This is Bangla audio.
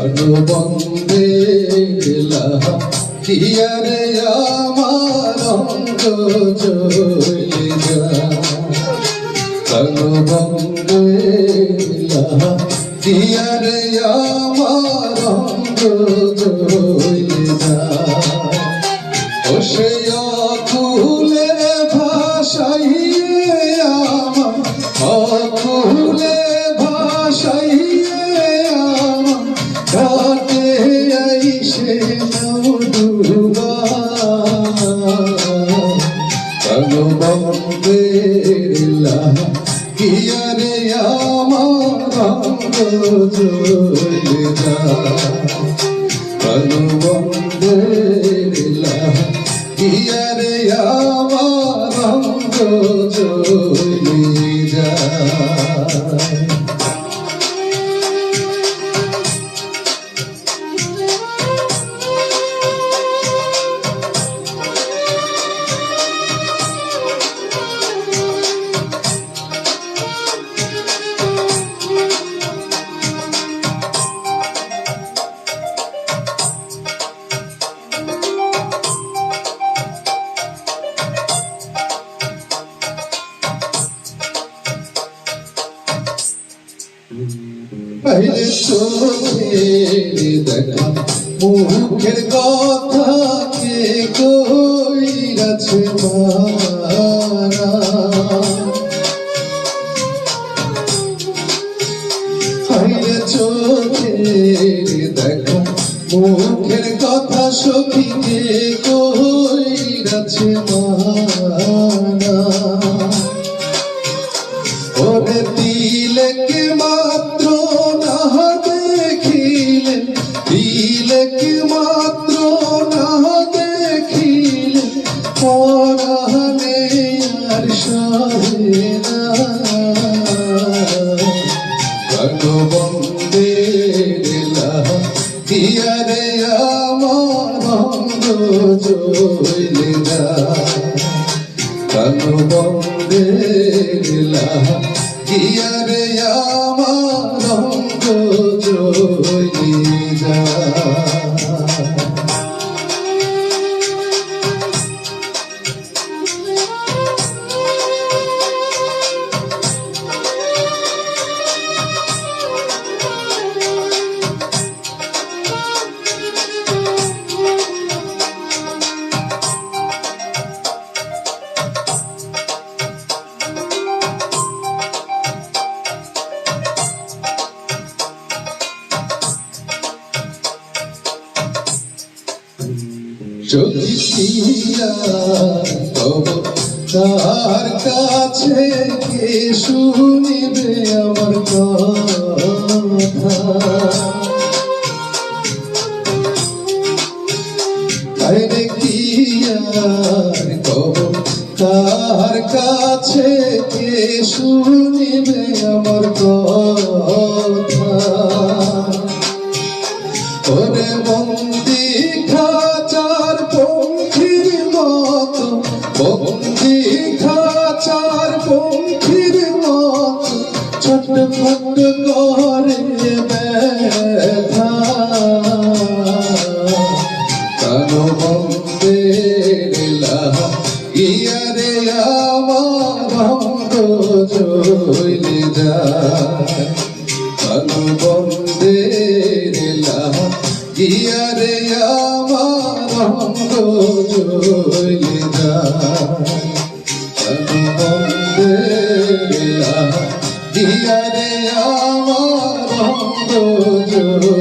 বন্দে কিয়ারে আমার অঙ্গ চলে যা। কালো বন্দে কিয়ারে আমার অঙ্গ চলে যা। ও সে বন্দেলা কিয়ারে আমার জলে যা বন্দেলা কিয়ারে আমার জলে যা পহলে চোখে দেখা, মুখের কথা কে কই আছে মারা? পহলে চোখে দেখা, মুখের কথা সখী কে কই আছে মারা? তিলকে মাত্র না দেখিলে? পরাণে আর সহে না। বন্দে দিয়ারে আমার অঙ্গ জইলে না কালো বন্দে গিয়ারে আমার অঙ্গ জয়ি যদি তার কাছে কে শুনিবে আমার কথা কি আর কব কার কাছে কে শুনিবে আমার কথা? ইয়ারে আমার জইলে যায় কালো বন্দের ইয়ারে আমার জইলে যায় কালো বন্দের ইয়ারে আমার চলে যায়